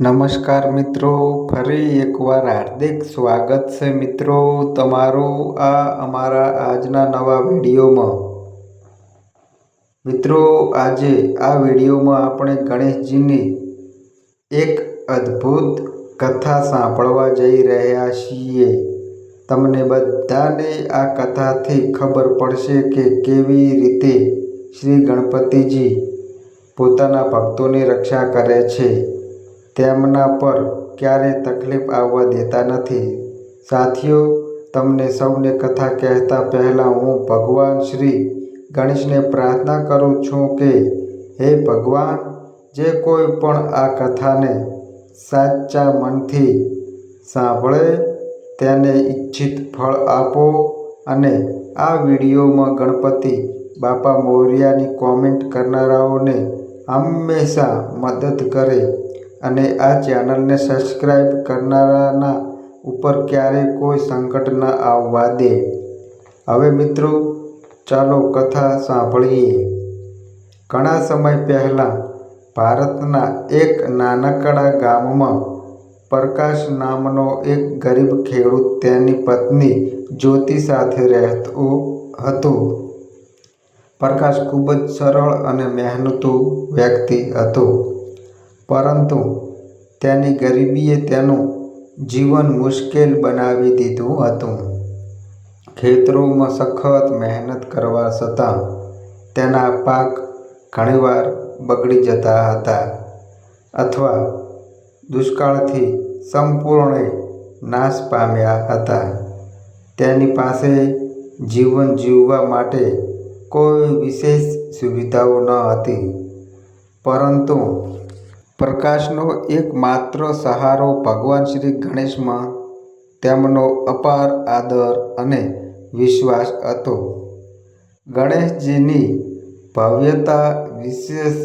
નમસ્કાર મિત્રો, ફરી એકવાર હાર્દિક સ્વાગત છે મિત્રો તમારું આ અમારા આજના નવા વિડીયોમાં. મિત્રો, આજે આ વિડીયોમાં આપણે ગણેશજીની એક અદ્ભુત કથા સાંભળવા જઈ રહ્યા છીએ. તમને બધાને આ કથાથી ખબર પડશે કે કેવી રીતે શ્રી ગણપતિજી પોતાના ભક્તોની રક્ષા કરે છે. તેમના પર ક્યારેય તકલીફ આવવા દેતા નથી. સાથીઓ, તમને સૌને કથા કહેતા પહેલાં હું ભગવાન શ્રી ગણેશને પ્રાર્થના કરું છું કે, હે ભગવાન, જે કોઈ પણ આ કથાને સાચા મનથી સાંભળે, તેને ઈચ્છિત ફળ આપો અને આ વિડીયોમાં ગણપતિ બાપા મોર્યાની કોમેન્ટ કરનારાઓને હંમેશા મદદ કરે. અને આ ચેનલને સબસ્ક્રાઈબ કરનારાના ઉપર ક્યારેય કોઈ સંકટ ન આવવા દે. હવે મિત્રો, ચાલો કથા સાંભળીએ. ઘણા સમય પહેલાં ભારતના એક નાનકડા ગામમાં પ્રકાશ નામનો એક ગરીબ ખેડૂત તેની પત્ની જ્યોતિ સાથે રહેતો હતો. પ્રકાશ ખૂબ જ સરળ અને મહેનતુ વ્યક્તિ હતો. પરંતુ તેની ગરીબીએ તેનું જીવન મુશ્કેલ બનાવી દીધું હતું. ખેતરોમાં સખત મહેનત કરવા છતાં તેના પાક ઘણીવાર બગડી જતા હતા અથવા દુષ્કાળથી સંપૂર્ણ નાશ પામ્યા હતા. તેની પાસે જીવન જીવવા માટે કોઈ વિશેષ સુવિધાઓ ન હતી, પરંતુ પ્રકાશનો એકમાત્ર સહારો ભગવાન શ્રી ગણેશમાં તેમનો અપાર આદર અને વિશ્વાસ હતો. ગણેશજીની ભવ્યતા વિશેષ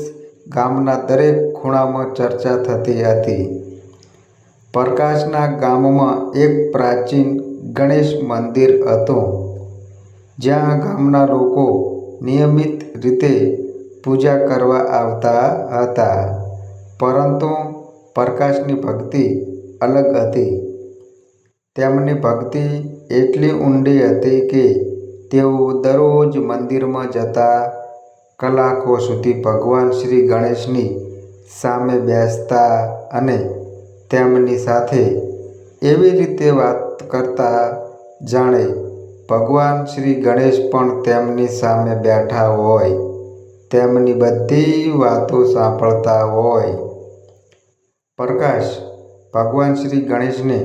ગામના દરેક ખૂણામાં ચર્ચા થતી હતી. પ્રકાશના ગામમાં એક પ્રાચીન ગણેશ મંદિર હતું, જ્યાં ગામના લોકો નિયમિત રીતે પૂજા કરવા આવતા હતા. પરંતુ પ્રકાશની ભક્તિ અલગ હતી. તેમની ભક્તિ એટલી ઊંડી હતી કે તેઓ દરરોજ મંદિરમાં જતા કલાકો સુધી ભગવાન શ્રી ગણેશની સામે બેસતા અને તેમની સાથે એવી રીતે વાત કરતા જાણે ભગવાન શ્રી ગણેશ પણ તેમની સામે બેઠા હોય. તેમની બધી વાતો સાંભળતા હોય. પ્રકાશ ભગવાન શ્રી ગણેશને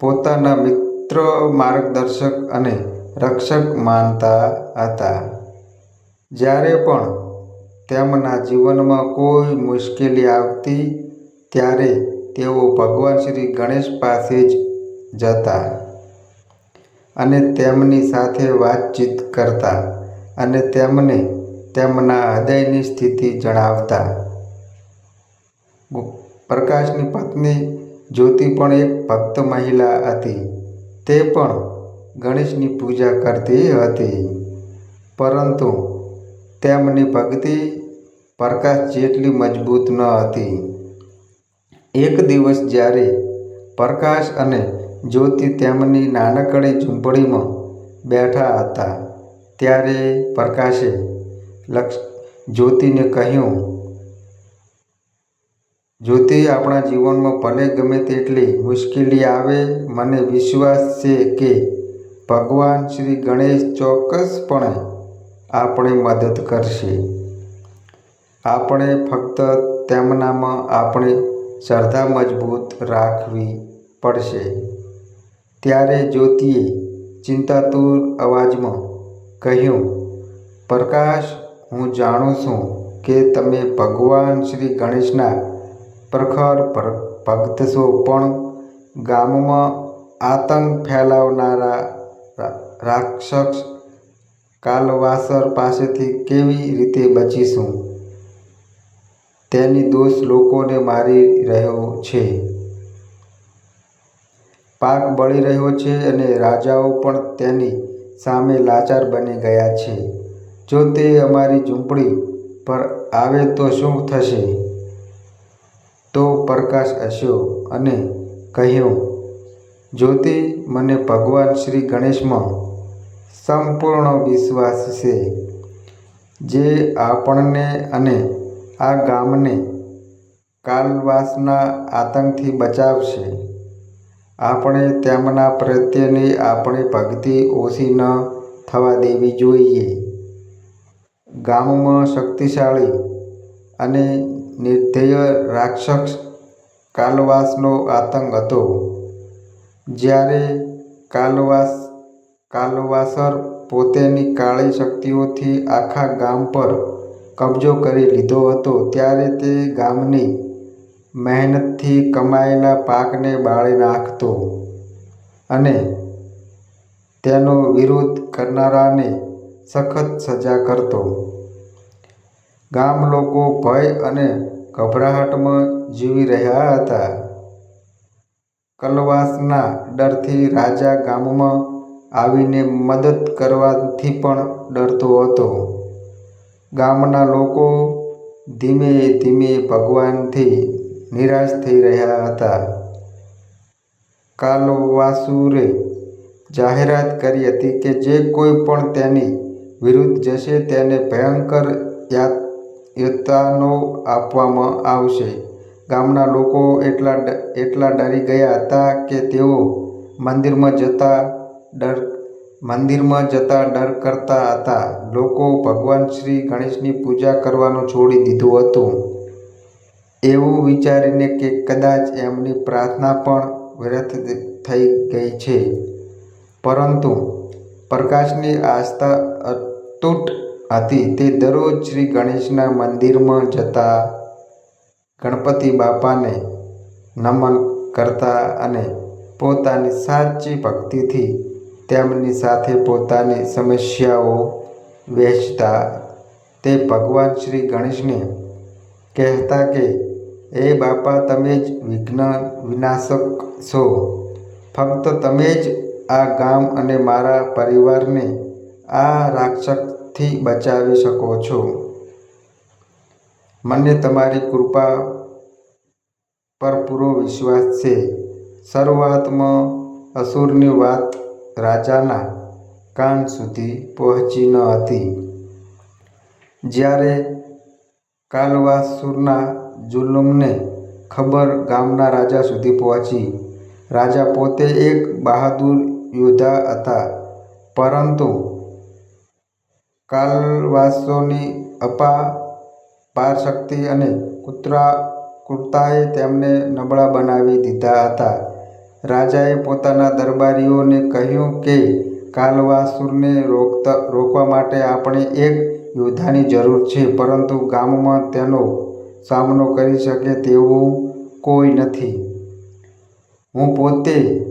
પોતાના મિત્ર માર્ગદર્શક અને રક્ષક માનતા હતા. જ્યારે પણ તેમના જીવનમાં કોઈ મુશ્કેલી આવતી, ત્યારે તેઓ ભગવાન શ્રી ગણેશ પાસે જ જતા અને તેમની સાથે વાતચીત કરતા અને તેમને તેમના હૃદયની સ્થિતિ જણાવતા. પ્રકાશની પત્ની જ્યોતિ પણ એક ભક્ત મહિલા હતી. તે પણ ગણેશની પૂજા કરતી હતી. પરંતુ તેમની ભક્તિ પ્રકાશ જેટલી મજબૂત ન હતી. એક દિવસ જ્યારે પ્રકાશ અને જ્યોતિ તેમની નાનકડી ઝૂંપડીમાં બેઠા હતા, ત્યારે પ્રકાશે લક્ષ, જ્યોતિને કહ્યું જ્યોતિ આપણા જીવનમાં ભલે ગમે તેટલી મુશ્કેલી આવે, મને વિશ્વાસ છે કે ભગવાન શ્રી ગણેશ ચોક્કસપણે આપણી મદદ કરશે. આપણે ફક્ત તેમનામાં આપણી શ્રદ્ધા મજબૂત રાખવી પડશે. ત્યારે જ્યોતિએ ચિંતાતુર અવાજમાં કહ્યું, પ્રકાશ, હું જાણું છું કે તમે ભગવાન શ્રી ગણેશના પ્રખર ભક્ત છો પણ ગામમાં આતંક ફેલાવનારા રાક્ષસ કાલવાસર પાસેથી કેવી રીતે બચીશું? તેની દોષ લોકોને મારી રહ્યો છે. પાક બળી રહ્યો છે અને રાજાઓ પણ તેની સામે લાચાર બની ગયા છે. જો તે અમારી ઝૂંપડી પર આવે તો શું થશે? તો પ્રકાશ હસ્યો અને કહ્યું, જ્યોતિ, મને ભગવાન શ્રી ગણેશમાં સંપૂર્ણ વિશ્વાસ છે. જે આપણને અને આ ગામને કાલવાસના આતંકથી બચાવશે. આપણે તેમના પ્રત્યેની આપણી ભક્તિ ઓછી ન થવા દેવી જોઈએ. ગામમાં શક્તિશાળી અને નિર્ધેય રાક્ષસ કાલવાસનો આતંક હતો. જ્યારે કાલવાસ, કાલવાસર પોતેની કાળી શક્તિઓથી આખા ગામ પર કબજો કરી લીધો હતો, ત્યારે તે ગામની મહેનતથી કમાયેલા પાકને બાળી નાખતો અને તેનો વિરોધ કરનારાને સખત સજા કરતો. ગામ લોકો ભય અને ગભરાહટમાં જીવી રહ્યા હતા. કલવાસના ડરથી રાજા ગામમાં આવીને મદદ કરવાથી પણ ડરતો હતો. ગામના લોકો ધીમે ધીમે ભગવાનથી નિરાશ થઈ રહ્યા હતા. કાલવાસુરે જાહેરાત કરી હતી કે જે કોઈ પણ તેની વિરુદ્ધ જશે તેને ભયંકર યાતનો આપવામાં આવશે. ગામના લોકો એટલા એટલા ડરી ગયા હતા કે તેઓ મંદિરમાં જતા ડર, મંદિરમાં જતા ડર કરતા હતા. લોકો ભગવાન શ્રી ગણેશની પૂજા કરવાનું છોડી દીધું હતું. એવું વિચારીને કે કદાચ એમની પ્રાર્થના પણ વ્યર્થ થઈ ગઈ છે. પરંતુ પ્રકાશની આસ્થા અતૂટ હતી. તે દરરોજ શ્રી ગણેશના મંદિરમાં જતા ગણપતિ બાપાને નમન કરતા અને પોતાની સાચી ભક્તિથી તેમની સાથે પોતાની સમસ્યાઓ વહેંચતા. તે ભગવાન શ્રી ગણેશને કહેતા કે એ બાપા, તમે જ વિઘ્ન વિનાશક છો. ફક્ત તમે જ આ ગામ અને મારા પરિવારને આ રાક્ષસથી બચાવી શકો છો. મને તમારી કૃપા પર પૂરો વિશ્વાસ છે. શરૂઆતમાં અસુરની વાત રાજાના કાન સુધી પહોંચી ન હતી. જ્યારે કાલવાસુરના જુલુમને ખબર ગામના રાજા સુધી પહોંચી, રાજા પોતે એક બહાદુર યોદ્ધા હતા. પરંતુ કાલવાસોની અપાર શક્તિ અને કુતરા કુર્તાએ તેમને નબળા બનાવી દીધા હતા. રાજાએ પોતાના દરબારીઓને કહ્યું કે, કાલવાસુરને રોકતા, રોકવા માટે આપણે એક યોદ્ધાની જરૂર છે, પરંતુ ગામમાં તેનો સામનો કરી શકે તેવું કોઈ નથી. હું પોતે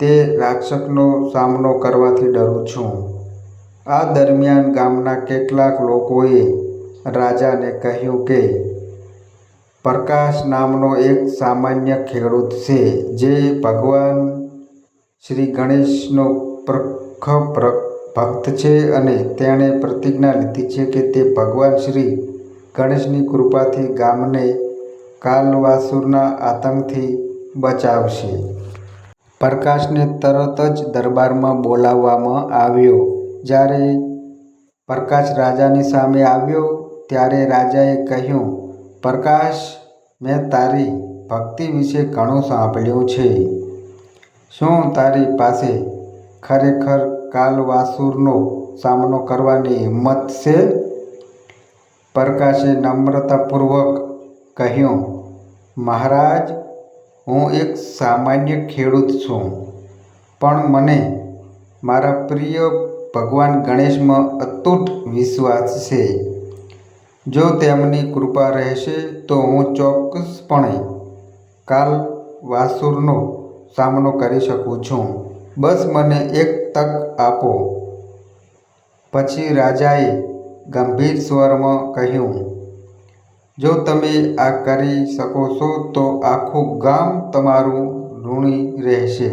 તે રાક્ષસનો સામનો કરવાથી ડરું છું. આ દરમિયાન ગામના કેટલાક લોકોએ રાજાને કહ્યું કે, પ્રકાશ નામનો એક સામાન્ય ખેડૂત છે જે ભગવાન શ્રી ગણેશનો પ્રખ ભક્ત છે અને તેણે પ્રતિજ્ઞા લીધી છે કે તે ભગવાન શ્રી ગણેશની કૃપાથી ગામને કાલવાસુરના આતંકથી બચાવશે. પ્રકાશને તરત જ દરબારમાં બોલાવવામાં આવ્યો. જ્યારે પ્રકાશ રાજાની સામે આવ્યો, ત્યારે રાજાએ કહ્યું, પ્રકાશ, મેં તારી ભક્તિ વિશે ઘણું સાંભળ્યું છે. શું તારી પાસે ખરેખર કાલવાસુરનો સામનો કરવાની હિંમત છે? પ્રકાશે નમ્રતાપૂર્વક કહ્યું, મહારાજ, હું એક સામાન્ય ખેડૂત છું, પણ મને મારા પ્રિય ભગવાન ગણેશમાં અતૂટ વિશ્વાસ છે. જો તેમની કૃપા રહેશે, તો હું ચોક્કસપણે કાલ વાસુરનો સામનો કરી શકું છું. બસ મને એક તક આપો. પછી રાજાએ ગંભીર સ્વરમાં કહ્યું, જો તમે આ કરી શકો છો, તો આખું ગામ તમારું ઋણી રહેશે.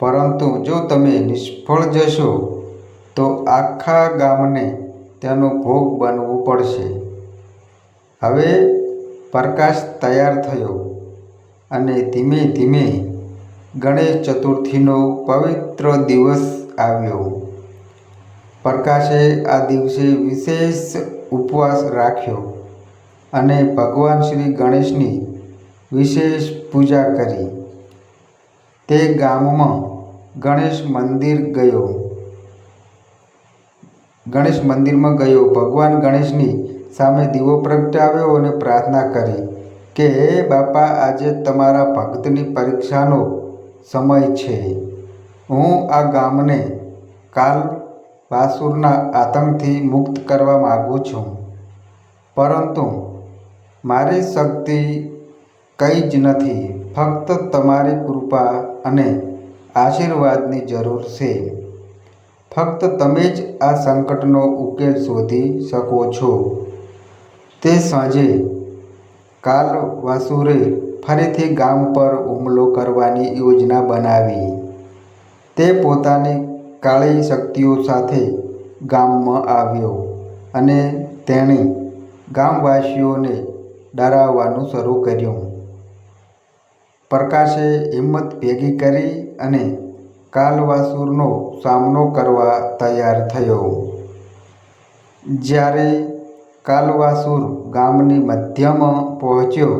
પરંતુ જો તમે નિષ્ફળ જશો, તો આખા ગામને તેનો ભોગ બનવું પડશે. હવે પ્રકાશ તૈયાર થયો અને ધીમે ધીમે ગણેશ ચતુર્થીનો પવિત્ર દિવસ આવ્યો. પ્રકાશે આ દિવસે વિશેષ ઉપવાસ રાખ્યો અને ભગવાન શ્રી ગણેશની વિશેષ પૂજા કરી. તે ગામમાં ગણેશ મંદિર ગયો. ગણેશ મંદિરમાં ગયો. ભગવાન ગણેશની સામે દીવો પ્રગટાવ્યો અને પ્રાર્થના કરી કે, હે બાપા, આજે તમારા ભક્તની પરીક્ષાનો સમય છે. હું આ ગામને કાલ વાસુરના આતંકથી મુક્ત કરવા માગું છું. પરંતુ મારી શક્તિ કંઈ જ નથી. ફક્ત તમારી કૃપા અને આશીર્વાદની જરૂર છે. ફક્ત તમે જ આ સંકટનો ઉકેલ શોધી શકો છો. તે સાંજે કાલ વાસુરે ફરીથી ગામ પર હુમલો કરવાની યોજના બનાવી. તે પોતાની કાળી શક્તિઓ સાથે ગામમાં આવ્યો અને તેણે ગામવાસીઓને ડરાવવાનું શરૂ કર્યું. પ્રકાશે હિંમત ભેગી કરી અને કાલવાસુરનો સામનો કરવા તૈયાર થયો. જ્યારે કાલવાસુર ગામની મધ્યમાં પહોંચ્યો,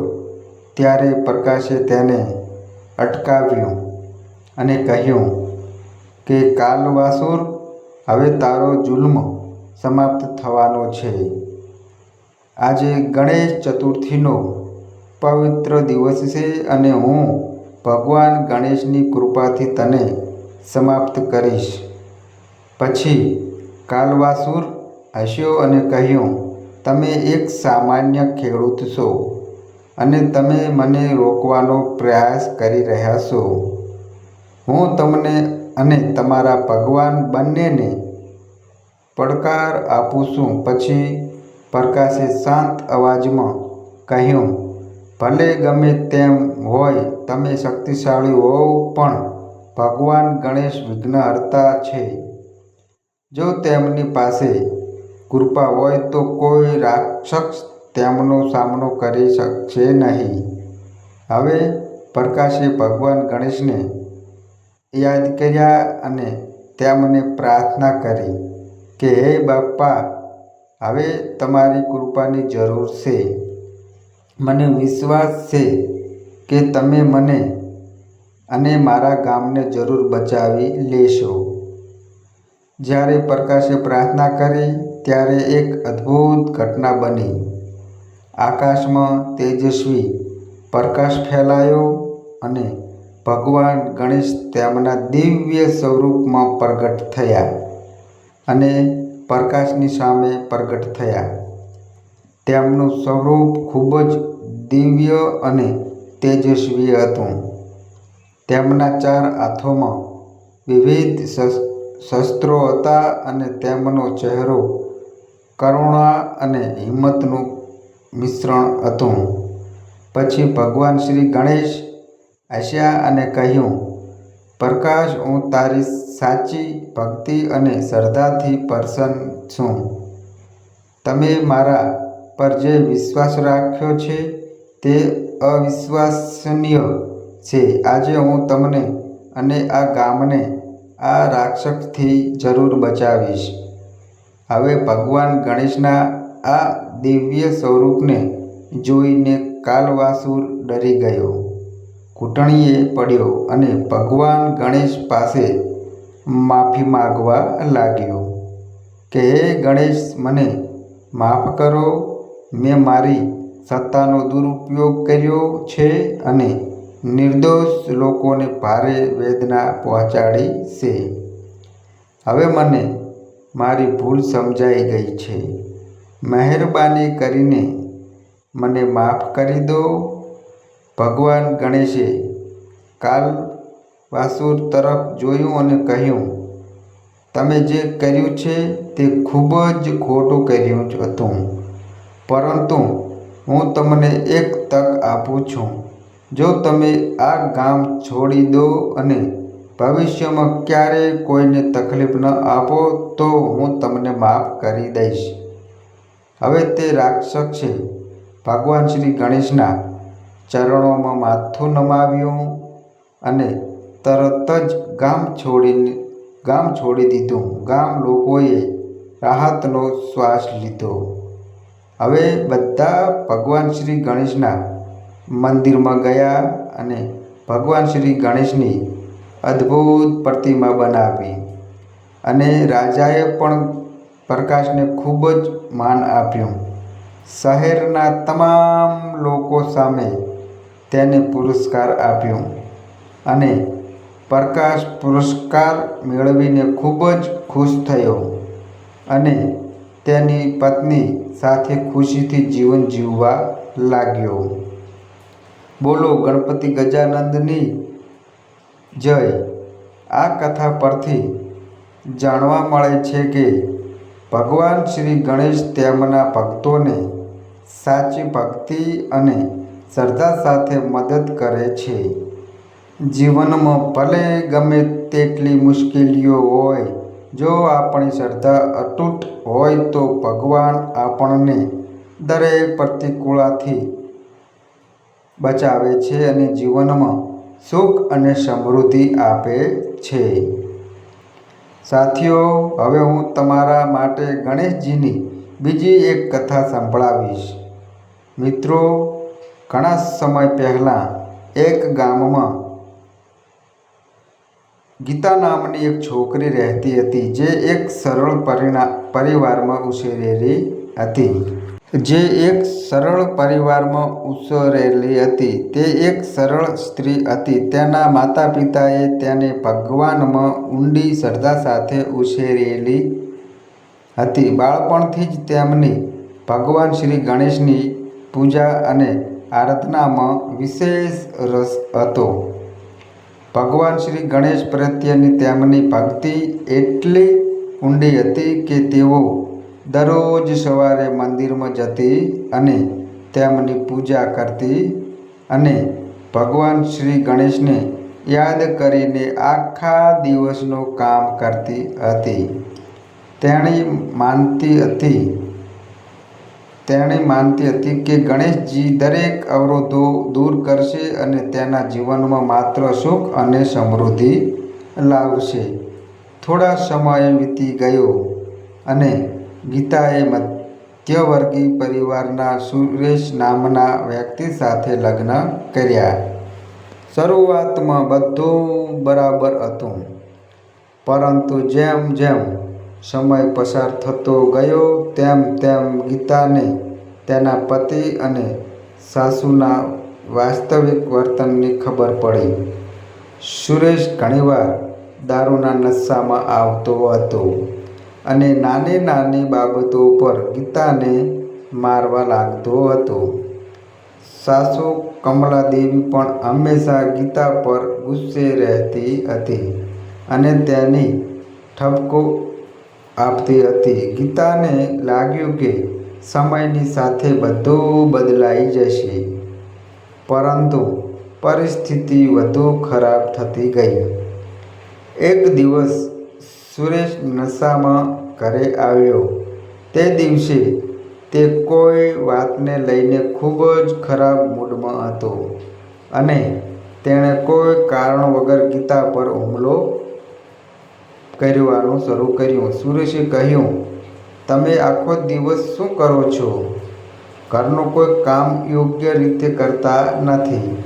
ત્યારે પ્રકાશે તેને અટકાવ્યું અને કહ્યું કે, કાલવાસુર, હવે તારો જુલ્મ સમાપ્ત થવાનો છે. આજે ગણેશ ચતુર્થીનો પવિત્ર દિવસ છે અને હું ભગવાન ગણેશની કૃપાથી તને સમાપ્ત કરીશ. પછી કાલવાસુર હસ્યો અને કહ્યું, તમે એક સામાન્ય ખેડૂત છો અને તમે મને રોકવાનો પ્રયાસ કરી રહ્યા છો. હું તમને અને તમારા ભગવાન બંનેને પડકાર આપું છું. પછી પ્રકાશે શાંત અવાજમાં કહ્યું ભલે ગમે તેમ હોય, તમે શક્તિશાળી હોવ, પણ ભગવાન ગણેશ વિઘ્નહર્તા છે. જો તેમની પાસે કૃપા હોય, તો કોઈ રાક્ષસ તેમનો સામનો કરી શકશે નહીં. હવે પ્રકાશે ભગવાન ગણેશને યાદ કર્યા અને તેમને પ્રાર્થના કરી કે, હે બાપા હવે તમારી કૃપાની જરૂર છે. મને વિશ્વાસ છે કે તમે મને અને મારા ગામને જરૂર બચાવી લેશો. જ્યારે પ્રકાશે પ્રાર્થના કરી, ત્યારે એક અદ્ભુત ઘટના બની. આકાશમાં તેજસ્વી પ્રકાશ ફેલાયો અને ભગવાન ગણેશ તેમના દિવ્ય સ્વરૂપમાં પ્રગટ થયા અને પ્રકાશની સામે પ્રગટ થયા. તેમનું સ્વરૂપ ખૂબ જ દિવ્ય અને તેજસ્વી હતું. તેમના ચાર હાથોમાં વિવિધ શસ્ત્રો હતા અને તેમનો ચહેરો કરુણા અને હિંમતનું મિશ્રણ હતું. પછી ભગવાન શ્રી ગણેશ હસ્યા અને કહ્યું, પ્રકાશ, હું તારી સાચી ભક્તિ અને શ્રદ્ધાથી પ્રસન્ન છું. તમે મારા પર જે વિશ્વાસ રાખ્યો છે તે અવિશ્વસનીય છે. આજે હું તમને અને આ ગામને, આ રાક્ષસથી જરૂર બચાવીશ. હવે ભગવાન ગણેશના આ દિવ્ય સ્વરૂપને જોઈને કાલવાસુર ડરી ગયો. ઘૂંટણીએ પડ્યો અને ભગવાન ગણેશ પાસે માફી માગવા લાગ્યો. કે હે ગણેશ, મને માફ કરો. મેં મારી સત્તાનો દુરુપયોગ કર્યો છે અને નિર્દોષ લોકોને ભારે વેદના પહોંચાડી છે. હવે મને મારી ભૂલ સમજાઈ ગઈ છે. મહેરબાની કરીને મને માફ કરી દો. ભગવાન ગણેશે કાલ વાસુર તરફ જોયું અને કહ્યું, તમે જે કર્યું છે તે ખૂબ જ ખોટું કર્યું હતું. પરંતુ હું તમને એક તક આપું છું. જો તમે આ ગામ છોડી દો અને ભવિષ્યમાં ક્યારેય કોઈને તકલીફ ન આપો, તો હું તમને માફ કરી દઈશ. હવે તે રાક્ષસે ભગવાન શ્રી ગણેશના ચરણોમાં માથું નમાવ્યું અને તરત જ ગામ છોડીને, ગામ છોડી દીધું. ગામ લોકોએ રાહતનો શ્વાસ લીધો. હવે બધા ભગવાન શ્રી ગણેશના મંદિરમાં ગયા અને ભગવાન શ્રી ગણેશની અદ્ભુત પ્રતિમા બનાવી. અને રાજાએ પણ પ્રકાશને ખૂબ જ માન આપ્યું. શહેરના તમામ લોકો સામે તેને પુરસ્કાર આપ્યો અને પ્રકાશ પુરસ્કાર મેળવીને ખૂબ જ ખુશ થયો અને તેની પત્ની સાથે ખુશીથી જીવન જીવવા લાગ્યો. બોલો, ગણપતિ ગજાનંદની જય. આ કથા પરથી જાણવા મળે છે કે ભગવાન શ્રી ગણેશ તેમના ભક્તોને સાચી ભક્તિ અને શ્રદ્ધા સાથે મદદ કરે છે. જીવનમાં ભલે ગમે તેટલી મુશ્કેલીઓ હોય જો આપણી શ્રદ્ધા અતૂટ હોય તો ભગવાન આપણને દરેક પ્રતિકૂળતાથી બચાવે છે અને જીવનમાં સુખ અને સમૃદ્ધિ આપે છે. સાથીઓ, હવે હું તમારા માટે ગણેશજીની બીજી એક કથા સંભળાવીશ. મિત્રો, ઘણા સમય પહેલાં એક ગામમાં ગીતા નામની એક છોકરી રહેતી હતી જે એક સરળ પરિણા, પરિવારમાં ઉછરેલી હતી. જે એક સરળ પરિવારમાં ઉછરેલી હતી. તે એક સરળ સ્ત્રી હતી. તેના માતા પિતાએ તેને ભગવાનમાં ઊંડી શ્રદ્ધા સાથે ઉછેરેલી હતી. બાળપણથી જ તેમની ભગવાન શ્રી ગણેશની પૂજા અને આરાધનામાં વિશેષ રસ હતો. ભગવાન શ્રી ગણેશ પ્રત્યેની તેમની ભક્તિ એટલી ઊંડી હતી કે તેઓ દરરોજ સવારે મંદિરમાં જતી અને તેમની પૂજા કરતી અને ભગવાન શ્રી ગણેશને યાદ કરીને આખા દિવસનું કામ કરતી હતી. તેણી માનતી હતી તેણે માનતી હતી કે ગણેશજી દરેક અવરોધો દૂર કરશે અને તેના જીવનમાં માત્ર સુખ અને સમૃદ્ધિ લાવશે. થોડા સમય વીતી ગયો અને ગીતાએ મધ્યવર્ગી પરિવારના સુરેશ નામના વ્યક્તિ સાથે લગ્ન કર્યા. શરૂઆતમાં બધું બરાબર હતું. પરંતુ જેમ જેમ સમય પસાર થતો ગયો તેમ તેમ ગીતાને તેના પતિ અને સાસુના વાસ્તવિક વર્તનની ખબર પડી. સુરેશ ઘણીવાર દારૂના નશામાં આવતો હતો અને નાની નાની બાબતો પર ગીતાને મારવા લાગતો હતો. સાસુ કમલાદેવી પણ હંમેશા ગીતા પર ગુસ્સે રહેતી હતી અને તેની ઠપકો આપતી હતી. ગીતાને લાગ્યું કે સમયની સાથે બધું બદલાઈ જશે. પરંતુ પરિસ્થિતિ વધુ ખરાબ થતી ગઈ. એક દિવસ સુરેશ નશામાં ઘરે આવ્યો. તે દિવસે તે કોઈ વાતને લઈને ખૂબ જ ખરાબ મૂડમાં હતો અને તેણે કોઈ કારણ વગર ગીતા પર હુમલો કરવાનું શરૂ કર્યું. સુરેશે કહ્યું, તમે આખો દિવસ શું કરો છો? ઘરનું કોઈ કામ યોગ્ય રીતે કરતા નથી.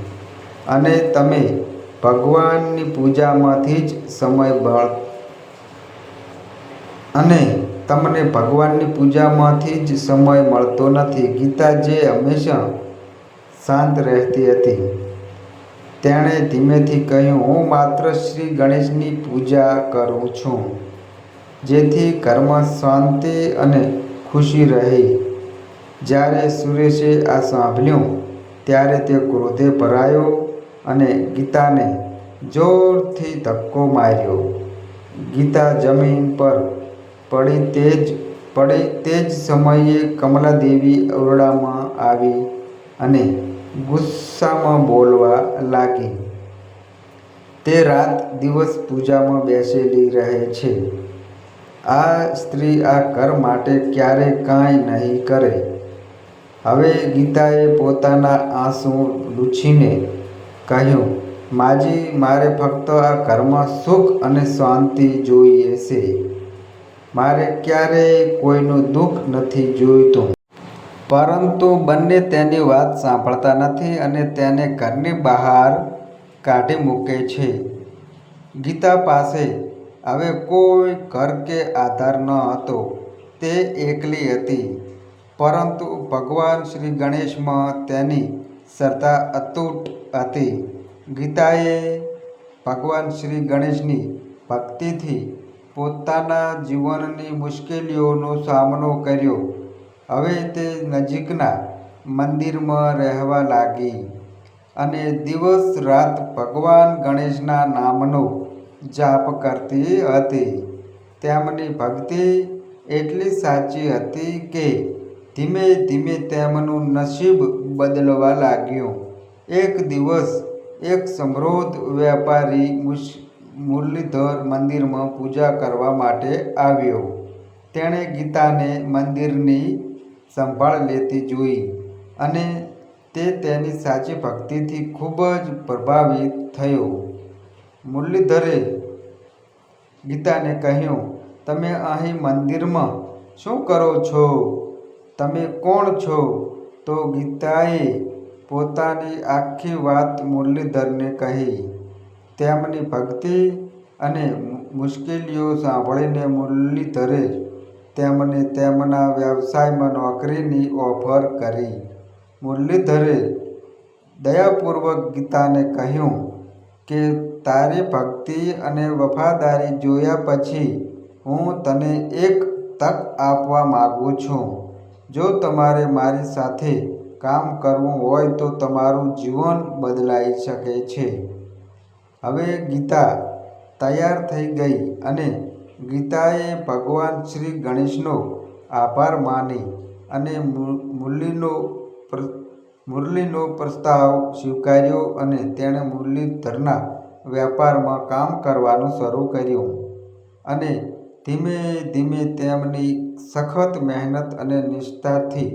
અને તમે ભગવાનની પૂજામાંથી જ સમય બળ અને તમને ભગવાનની પૂજામાંથી જ સમય મળતો નથી. ગીતા જે હંમેશા શાંત રહેતી હતી. તેણે ધીમેથી કહ્યું, હું માત્ર શ્રી ગણેશની પૂજા કરું છું, જેથી ઘરમાં શાંતિ અને ખુશી રહે. જ્યારે સુરેશે આ સાંભળ્યું, ત્યારે તે ક્રોધે ભરાયો અને ગીતાને જોરથી ધક્કો માર્યો. ગીતા જમીન પર પડી તે જ પડી તે જ સમયે કમલાદેવી ઓરડામાં આવી અને ગુસ્સામાં બોલવા લાગી. તે રાત દિવસ પૂજામાં બેસેલી રહે છે. આ સ્ત્રી આ કર માટે ક્યારે કાંઈ નહીં કરે. હવે ગીતાએ પોતાના આંસુ લૂછીને કહ્યું, માજી, મારે ફક્ત આ ઘરમાં સુખ અને શાંતિ જોઈએ છે. મારે ક્યારેય કોઈનું દુઃખ નથી જોઈતું. પરંતુ બંને તેની વાત સાંભળતા નથી અને તેને ઘરની બહાર કાઢી મૂકે છે. ગીતા પાસે હવે કોઈ ઘર કે આધાર ન હતો. તે એકલી હતી. પરંતુ ભગવાન શ્રી ગણેશમાં તેની શ્રદ્ધા અતૂટ હતી. ગીતાએ ભગવાન શ્રી ગણેશની ભક્તિથી પોતાના જીવનની મુશ્કેલીઓનો સામનો કર્યો. હવે તે નજીકના મંદિરમાં રહેવા લાગી અને દિવસ રાત ભગવાન ગણેશના નામનો જાપ કરતી હતી. તેમની ભક્તિ એટલી સાચી હતી કે ધીમે ધીમે તેમનું નસીબ બદલવા લાગ્યું. એક દિવસ એક સમૃદ્ધ વેપારી મુશ મુરલીધર મંદિરમાં પૂજા કરવા માટે આવ્યો. તેણે ગીતાને મંદિરની સંભાળ લેતી જોઈ અને તે તેની સાચી ભક્તિથી ખૂબ જ પ્રભાવિત થયો. મુરલીધરે ગીતાને કહ્યું, તમે અહીં મંદિરમાં શું કરો છો? તમે કોણ છો? તો ગીતાએ પોતાની આખી વાત મુરલીધરને કહી. તેમની ભક્તિ અને મુશ્કેલીઓ સાંભળીને મુરલીધરે તેમને તેમના વ્યવસાયમાં નોકરીની ઓફર કરી. મુરલીધરે દયાપૂર્વક ગીતાને કહ્યું કે, તારી ભક્તિ અને વફાદારી જોયા પછી હું તને એક તક આપવા માગું છું. જો તમારે મારી સાથે કામ કરવું હોય તો તમારું જીવન બદલાઈ શકે છે. હવે ગીતા તૈયાર થઈ ગઈ અને ગીતાએ ભગવાન શ્રી ગણેશનો આભાર માની અને મુરલીનો મુરલીનો પ્રસ્તાવ સ્વીકાર્યો અને તેણે મુરલીધરના વેપારમાં કામ કરવાનું શરૂ કર્યું. અને ધીમે ધીમે તેમની સખત મહેનત અને નિષ્ઠાથી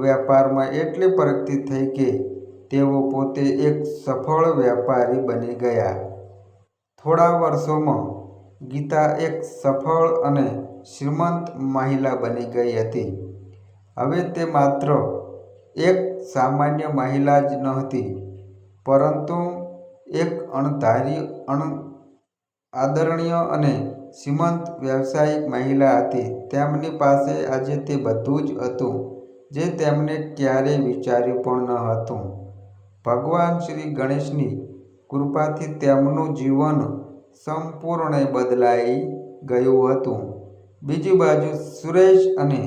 વેપારમાં એટલી પ્રગતિ થઈ કે તેઓ પોતે એક સફળ વેપારી બની ગયા. થોડા વર્ષોમાં ગીતા એક સફળ અને શ્રીમંત મહિલા બની ગઈ હતી. હવે તે માત્ર એક સામાન્ય મહિલા જ નહોતી, પરંતુ એક અણધારી, અણ આદરણીય અને શ્રીમંત વ્યવસાયિક મહિલા હતી. તેમની પાસે આજે તે બધું જ હતું, જે તેમણે ક્યારેય વિચાર્યું પણ ન હતું. ભગવાન શ્રી ગણેશની કૃપાથી તેમનું જીવન સંપૂર્ણ બદલાઈ ગયું હતું. બીજી બાજુ સુરેશ અને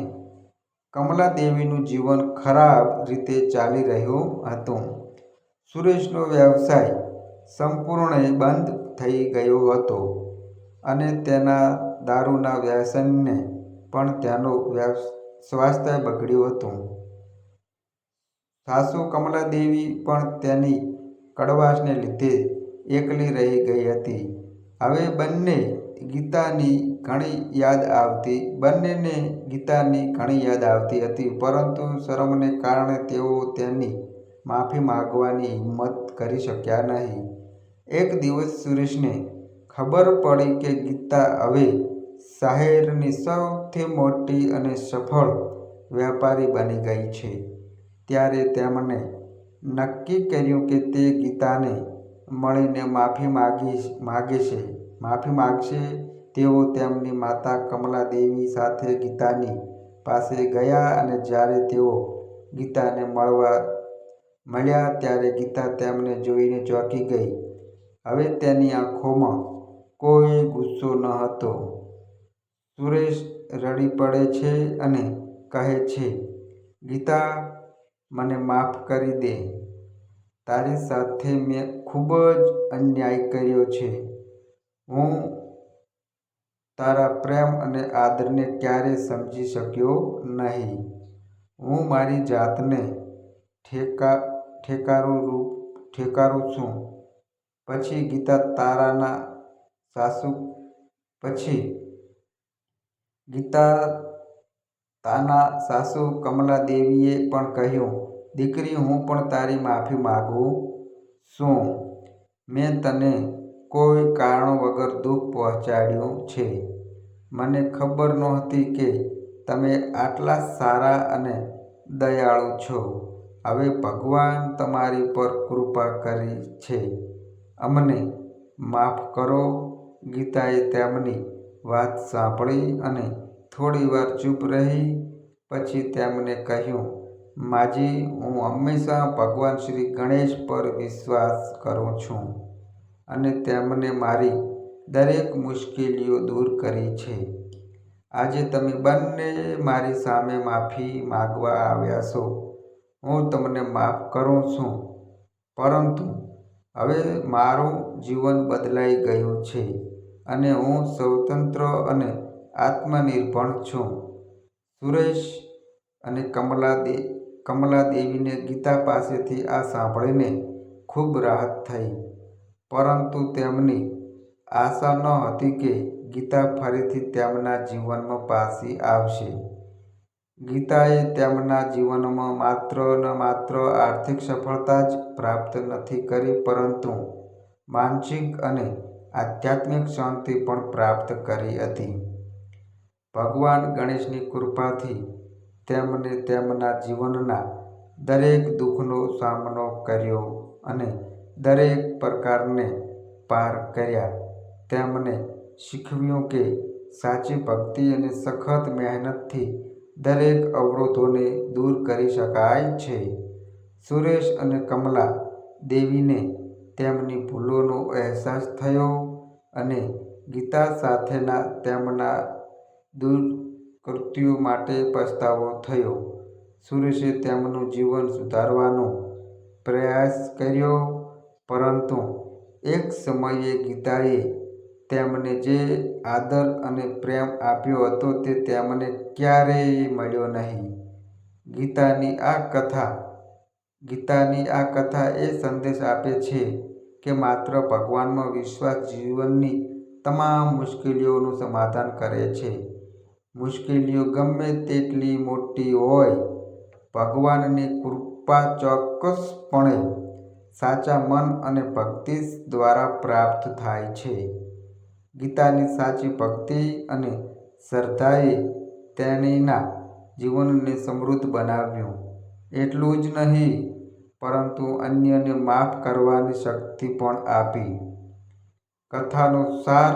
કમલાદેવીનું જીવન ખરાબ રીતે ચાલી રહ્યું હતું. સુરેશનો વ્યવસાય સંપૂર્ણ બંધ થઈ ગયો હતો અને તેના દારૂના વ્યસનને પણ તેનું સ્વાસ્થ્ય બગડ્યું હતું. સાસુ કમલાદેવી પણ તેની કડવાશને લીધે એકલી રહી ગઈ હતી. હવે બંને ગીતાની ઘણી યાદ આવતી, બંનેને ગીતાની ઘણી યાદ આવતી હતી, પરંતુ શરમને કારણે તેઓ તેની માફી માગવાની હિંમત કરી શક્યા નહીં. એક દિવસ સુરેશને ખબર પડી કે ગીતા હવે શહેરની સૌથી મોટી અને સફળ વેપારી બની ગઈ છે. ત્યારે તેમણે નક્કી કર્યું કે તે ગીતાને મળીને માફી માગી માગે છે. માફી માગશે તેઓ તેમની માતા કમલાદેવી સાથે ગીતાની પાસે ગયા અને જ્યારે તેઓ ગીતાને મળવા મળ્યા ત્યારે ગીતા તેમને જોઈને ચોંકી ગઈ. હવે તેની આંખોમાં કોઈ ગુસ્સો ન હતો. સુરેશ રડી પડે છે અને કહે છે, ગીતા, મને માફ કરી દે. તારી સાથે મેં ખૂબ જ અન્યાય કર્યો છે. હું તારા પ્રેમ અને આદરને ક્યારેય સમજી શક્યો નહીં. હું મારી જાતને ઠેકા, ઠેકારું રૂપ, ઠેકારું છું. પછી ગીતા તારાના સાસુ, પછી ગીતા તાના સાસુ કમલાદેવીએ પણ કહ્યું દીકરી, હું પણ તારી માફી માગું છું. મેં તને કોઈ કારણ વગર દુઃખ પહોંચાડ્યું છે. મને ખબર નહોતી કે તમે આટલા સારા અને દયાળુ છો. હવે ભગવાન તમારી પર કૃપા કરી છે. અમને માફ કરો. ગીતાએ તેમની વાત સાંભળી અને થોડી વાર ચૂપ રહી, પછી તેમને કહ્યું માજી, હું હંમેશા ભગવાન શ્રી ગણેશ પર વિશ્વાસ કરું છું અને તેમણે મારી દરેક મુશ્કેલીઓ દૂર કરી છે. આજે તમે બંને મારી સામે માફી માગવા આવ્યા છો. હું તમને માફ કરું છું, પરંતુ હવે મારું જીવન બદલાઈ ગયું છે અને હું સ્વતંત્ર અને આત્મનિર્ભર છું. સુરેશ અને કમલા દે કમલાદેવીને ગીતા પાસેથી આ સાંભળીને ખૂબ રાહત થઈ. પરંતુ તેમની આશા ન હતી કે ગીતા ફરીથી તેમના જીવનમાં પાછી આવશે. ગીતાએ તેમના જીવનમાં માત્ર ને માત્ર આર્થિક સફળતા જ પ્રાપ્ત નથી કરી, પરંતુ માનસિક અને આધ્યાત્મિક શાંતિ પણ પ્રાપ્ત કરી હતી. ભગવાન ગણેશની કૃપાથી તેમણે તેમના જીવનના દરેક દુઃખનો સામનો કર્યો અને દરેક પ્રકારને પાર કર્યા. તેમણે શીખવ્યું કે સાચી ભક્તિ અને સખત મહેનતથી દરેક અવરોધોને દૂર કરી શકાય છે. સુરેશ અને કમલા દેવીને તેમની ભૂલોનો અહેસાસ થયો અને ગીતા સાથેના તેમના દુષ્કૃત્યો માટે પસ્તાવો થયો. સુરેશે તેમનું જીવન સુધારવાનો પ્રયાસ કર્યો, પરંતુ એક સમયે ગીતાએ તેમને જે આદર અને પ્રેમ આપ્યો હતો તે તેમને ક્યારેય મળ્યો નહીં. ગીતાની આ કથા, ગીતાની આ કથા એ સંદેશ આપે છે કે માત્ર ભગવાનમાં વિશ્વાસ જીવનની તમામ મુશ્કેલીઓનું સમાધાન કરે છે. મુશ્કેલીઓ ગમે તેટલી મોટી હોય, ભગવાનની કૃપા ચોક્કસપણે સાચા મન અને ભક્તિ દ્વારા પ્રાપ્ત થાય છે. ગીતાની સાચી ભક્તિ અને શ્રદ્ધાએ તેણીના જીવનને સમૃદ્ધ બનાવ્યું. એટલું જ નહીં, પરંતુ અન્યને માફ કરવાની શક્તિ પણ આપી. કથાનો સાર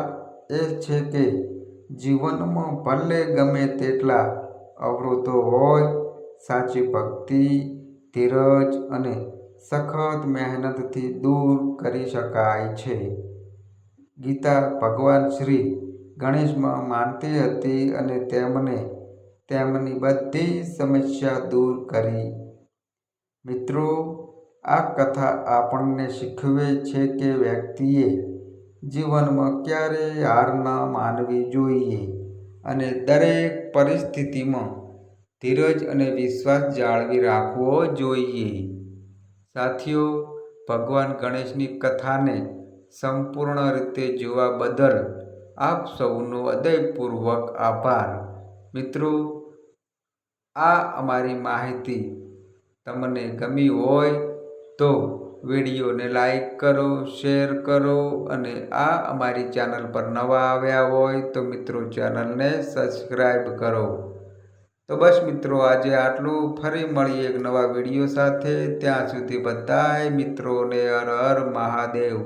એ છે કે જીવનમાં ભલે ગમે તેટલા અવરોધો હોય, સાચી ભક્તિ, ધીરજ અને સખત મહેનતથી દૂર કરી શકાય છે. ગીતા ભગવાન શ્રી ગણેશમાં માનતી હતી અને તેમણે તેમની બધી સમસ્યા દૂર કરી. મિત્રો, આ કથા આપણને શીખવે છે કે વ્યક્તિએ જીવનમાં ક્યારેય હાર ન માનવી જોઈએ અને દરેક પરિસ્થિતિમાં ધીરજ અને વિશ્વાસ જાળવી રાખવો જોઈએ. સાથીઓ, ભગવાન ગણેશની કથાને સંપૂર્ણ રીતે જોવા બદલ આપ સૌનો હૃદયપૂર્વક આભાર. મિત્રો, આ અમારી માહિતી તમને ગમી હોય તો વિડીયોને લાઈક કરો, શેર કરો અને આ અમારી ચેનલ પર નવા આવ્યા હોય તો મિત્રો ચેનલને સબસ્ક્રાઈબ કરો. તો બસ મિત્રો આજે આટલું. ફરી મળીએ એક નવા વીડિયો સાથે. ત્યાં સુધી બધાય મિત્રોને હર હર મહાદેવ.